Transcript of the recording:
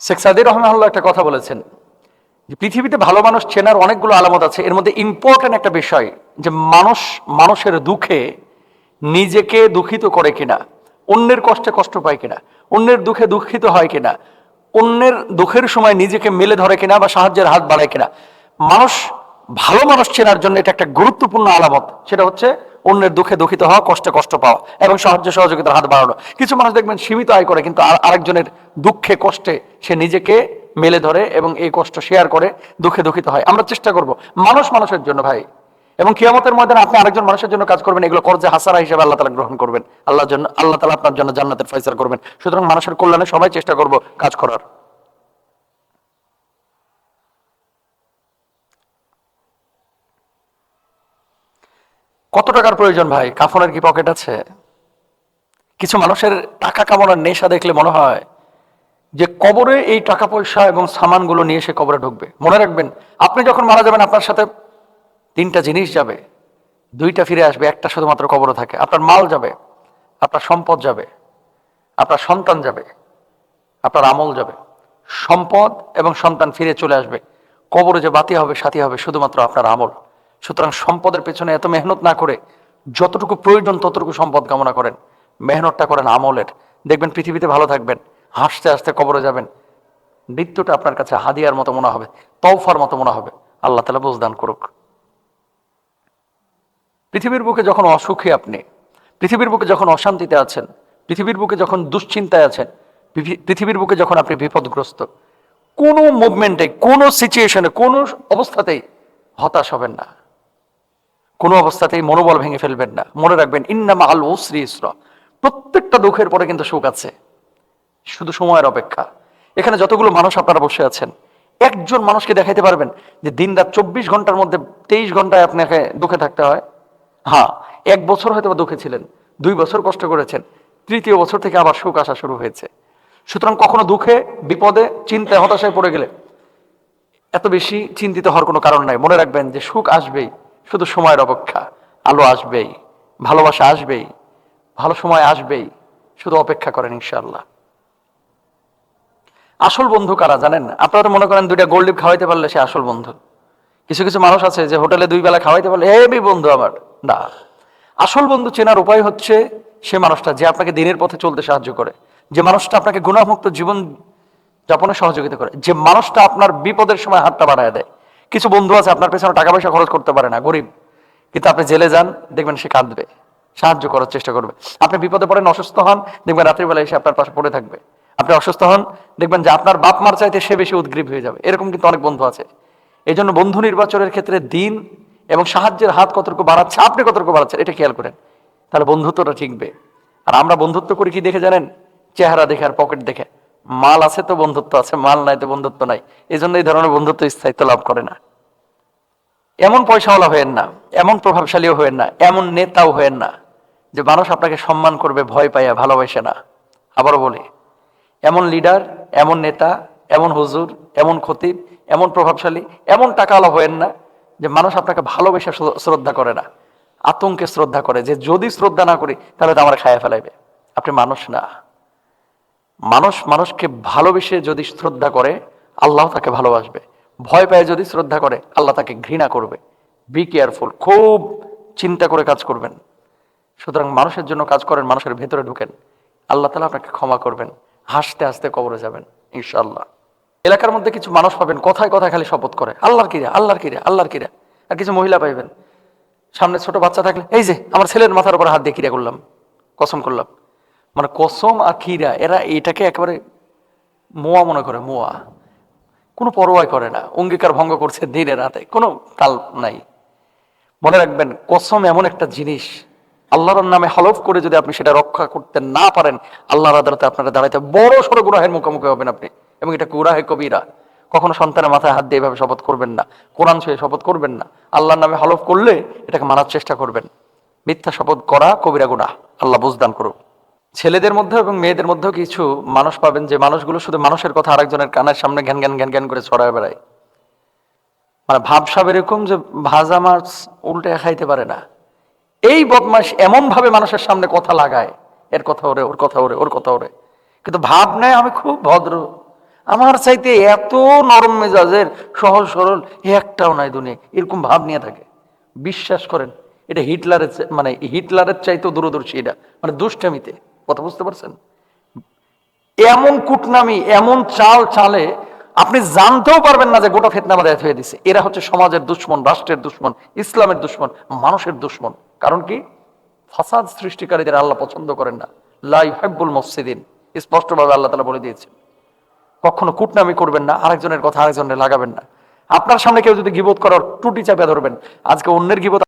শেখ সাদির রহমানুল্লাহ একটা কথা বলেছেন যে পৃথিবীতে ভালো মানুষ চেনার অনেকগুলো আলামত আছে। এর মধ্যে ইম্পর্টেন্ট একটা বিষয় যে মানুষ মানুষের দুঃখে নিজেকে দুঃখিত করে কিনা, অন্যের কষ্টে কষ্ট পায় কিনা, অন্যের দুঃখে দুঃখিত হয় কিনা, অন্যের দুঃখের সময় নিজেকে মেলে ধরে কিনা বা সাহায্যের হাত বাড়ায় কিনা। মানুষ ভালো মানুষ চেনার জন্য এটা একটা গুরুত্বপূর্ণ আলামত। সেটা হচ্ছে অন্যের দুঃখে দুঃখিত হওয়া কষ্টে কষ্ট পাওয়া এবং সাহায্য সহযোগিতার হাত বাড়ানো। কিছু মানুষ দেখবেন সীমিত আয় করে, কিন্তু আরেকজনের দুঃখে, কষ্টে সে নিজেকে মেলে ধরে এবং এই কষ্ট শেয়ার করে, দুঃখে দুঃখিত হয়। আমরা চেষ্টা করব মানুষ মানুষের জন্য ভাই। এবং কিয়ামতের ময়দানে আপনি আরেকজন মানুষের জন্য কাজ করবেন, এগুলো করজে হাসারা হিসেবে আল্লাহ তালা গ্রহণ করবেন। আল্লাহর জন্য আল্লাহ তালা আপনার জন্য জান্নাতের ফয়সালা করবেন। সুতরাং মানুষের কল্যাণে সবাই চেষ্টা করব কাজ করার। কত টাকার প্রয়োজন ভাই? কাফনের কি পকেট আছে? কিছু মানুষের টাকা কামানোর নেশা দেখলে মনে হয় যে কবরে এই টাকা পয়সা এবং সামানগুলো নিয়ে সে কবরে ঢুকবে। মনে রাখবেন, আপনি যখন মারা যাবেন, আপনার সাথে তিনটা জিনিস যাবে। দুইটা ফিরে আসবে, একটা শুধুমাত্র কবরে থাকে। আপনার মাল যাবে, আপনার সম্পদ যাবে, আপনার সন্তান যাবে, আপনার আমল যাবে। সম্পদ এবং সন্তান ফিরে চলে আসবে। কবরে যে বাতি হবে, সাথী হবে শুধুমাত্র আপনার আমল। সুতরাং সম্পদের পেছনে এত মেহনত না করে যতটুকু প্রয়োজন ততটুকু সম্পদ কামনা করেন। মেহনতটা করেন আমলের। দেখবেন পৃথিবীতে ভালো থাকবেন, হাসতে হাসতে কবরে যাবেন। মৃত্যুটা আপনার কাছে হাদিয়ার মতো মনে হবে তৌফার মতো মনে হবে। আল্লাহ তালা বুঝদান করুক। পৃথিবীর বুকে যখন অসুখে আপনি, পৃথিবীর বুকে যখন অশান্তিতে আছেন, পৃথিবীর বুকে যখন দুশ্চিন্তায় আছেন পৃথিবীর বুকে যখন আপনি বিপদগ্রস্ত, কোনো মুভমেন্টে কোনো সিচুয়েশনে কোনো অবস্থাতেই হতাশ হবেন না। কোনো অবস্থাতেই মনোবল ভেঙে ফেলবেন না। মনে রাখবেন, ইন্নামা আল উসরি ইসরা। প্রত্যেকটা দুঃখের পরে কিন্তু সুখ আছে। শুধু সময়ের অপেক্ষা। এখানে যতগুলো মানুষ আপনারা বসে আছেন, একজন মানুষকে দেখাইতে পারবেন যে দিন রাত চব্বিশ ঘণ্টার মধ্যে তেইশ ঘন্টায় আপনাকে দুঃখে থাকতে হয়? হ্যাঁ এক বছর হয়তো বা দুঃখে ছিলেন, দুই বছর কষ্ট করেছেন, তৃতীয় বছর থেকে আবার সুখ আসা শুরু হয়েছে। সুতরাং কখনো দুঃখে, বিপদে, চিন্তায় হতাশায় পড়ে গেলে এত বেশি চিন্তিত হওয়ার কোনো কারণ নাই। মনে রাখবেন যে সুখ আসবেই। শুধু সময়ের অপেক্ষা। আলো আসবেই, ভালোবাসা আসবেই, ভালো সময় আসবেই, শুধু অপেক্ষা করেন ইনশাল্লাহ আসল বন্ধু কারা জানেন? আপনারা মনে করেন দুইটা গোল্ড খাওয়াইতে পারলে সে আসল বন্ধু। কিছু কিছু মানুষ আছে যে হোটেলে দুই বেলা খাওয়াইতে পারলে হেবি বন্ধু আমার। না। আসল বন্ধু চেনার উপায় হচ্ছে সে মানুষটা যে আপনাকে দিনের পথে চলতে সাহায্য করে। যে মানুষটা আপনাকে গুণামুক্ত জীবন যাপনে সহযোগিতা করে। যে মানুষটা আপনার বিপদের সময় হাতটা বাড়ায় দেয়। কিছু বন্ধু আছে, আপনার পেছনে টাকা পয়সা খরচ করতে পারে না, গরিব। কিন্তু আপনি জেলে যান, দেখবেন সে কাঁদবে। সাহায্য করার চেষ্টা করবে। আপনি বিপদে পড়েন, অসুস্থ হন, দেখবেন রাত্রিবেলা এসে আপনার পাশে পড়ে থাকবে। আপনি অসুস্থ হন, দেখবেন যে আপনার বাপ মার চাইতে সে বেশি উদ্গ্রীব হয়ে যাবে। এরকম কিন্তু অনেক বন্ধু আছে। এই জন্য বন্ধু নির্বাচনের ক্ষেত্রে দিন এবং সাহায্যের হাত কতটুকু বাড়াচ্ছে, আপনি কতটুকু বাড়াচ্ছেন, এটা খেয়াল করেন। তাহলে বন্ধুত্বটা ঠিকবে। আর আমরা বন্ধুত্ব করি কি দেখে জানেন? চেহারা দেখে আর পকেট দেখে। মাল আছে তো বন্ধুত্ব আছে, মাল নাই তো বন্ধুত্ব নাই। এই জন্য এই ধরনের বন্ধুত্ব স্থায়িত্ব লাভ করে না। এমন পয়সাওয়ালা হয়েন না, এমন প্রভাবশালীও হয়েন না, এমন নেতাও হয়েন না, যে মানুষ আপনাকে সম্মান করবে, ভয় পাইয়া ভালোবাসে না। আবারও বলি, এমন লিডার, এমন নেতা, এমন হুজুর, এমন খতিব, এমন প্রভাবশালী, এমন টাকাওয়ালা হয়েন না, যে মানুষ আপনাকে ভালোবেসে শ্রদ্ধা করে না, আতঙ্কে শ্রদ্ধা করে, যে যদি শ্রদ্ধা না করি, তাহলে তো আমার খায়া ফেলাইবে। আপনি মানুষ না। মানুষ মানুষকে ভালোবেসে যদি শ্রদ্ধা করে, আল্লাহ তাকে ভালোবাসবে। ভয় পায় যদি শ্রদ্ধা করে, আল্লাহ তাকে ঘৃণা করবে। বি কেয়ারফুল খুব চিন্তা করে কাজ করবেন। সুতরাং মানুষের জন্য কাজ করেন, মানুষের ভেতরে ঢুকেন। আল্লাহ তালা আপনাকে ক্ষমা করবেন। হাসতে হাসতে কবরে যাবেন ইনশাল্লাহ এলাকার মধ্যে কিছু মানুষ পাবেন, কথায় কথায় খালি শপথ করে, আল্লাহর কিরে আল্লাহর কিরে আল্লাহর কিরে আর কিছু মহিলা পাইবেন। সামনে ছোট বাচ্চা থাকলে, এই যে, আমার ছেলের মাথার উপর হাত দিয়ে কিরা করলাম, কসম করলাম। মানে কসম আর খিরা এরা এটাকে একেবারে মোয়া মনে করে, মোয়া। কোনো পরোয়াই করে না, অঙ্গীকার ভঙ্গ করছে দিনে রাতে, কোনো তাল নাই। মনে রাখবেন, কসম এমন একটা জিনিস, আল্লাহর নামে হলফ করে যদি আপনি সেটা রক্ষা করতে না পারেন, আল্লাহর আদালতে আপনারা দাঁড়াইতে বড় সড়ো গুরাহের মুখোমুখি হবেন আপনি। এবং এটা গুরাহে কবিরা। কখনো সন্তানের মাথায় হাত দিয়ে এভাবে শপথ করবেন না, কোরআন ছুঁয়ে শপথ করবেন না। আল্লাহর নামে হলফ করলে এটাকে মানার চেষ্টা করবেন। মিথ্যা শপথ করা কবিরা গুনাহ। আল্লাহ বুঝদান করুক। ছেলেদের মধ্যে এবং মেয়েদের মধ্যেও কিছু মানুষ পাবেন যে মানুষগুলো শুধু মানুষের কথা আরেকজনের কানের সামনে ঘ্যান ঘ্যান ঘ্যান ঘ্যান করে ছড়ায় বেড়ায়। মানে ভাবসাব এরকম যে ভাজা মাছ উল্টে খাইতে পারে না। এই বদমাস এমন ভাবে মানুষের সামনে কথা লাগায়, এর কথা ওরে, ওর কথা ওরে, ওর কথা ওরে। কিন্তু ভাব নেয়, আমি খুব ভদ্র। আমার চাইতে এত নরম মেজাজের, সহজ সরল একটাও নাই দুনিয়া। এরকম ভাব নিয়ে থাকে। বিশ্বাস করেন, এটা হিটলারের মানে হিটলারের চাইতেও দূরদর্শী এটা। মানে দুষ্টামিতে। কথা বুঝতে পারছেন? এমন কুটনামি, এমন চাল চালে আপনি জানতেও পারবেন না যে গোটা ফেতনা আমাদের হয়ে দিছে। এরা হচ্ছে সমাজের দুশ্মন, রাষ্ট্রের দুশ্মন, ইসলামের দুশ্মন, মানুষের দুশ্মন। কারণ কি? ফাসাদ সৃষ্টিকারীদের আল্লাহ পছন্দ করেন না। লাই হাব্বুল মসজিদিন স্পষ্টভাবে আল্লাহ তালা বলে দিয়েছে কখনো কুটনামি করবেন না, আরেকজনের কথা আরেকজনের লাগাবেন না। আপনার সামনে কেউ যদি গিবোধ করার টুটি চাপে ধরবেন, আজকে অন্যের গিবোধ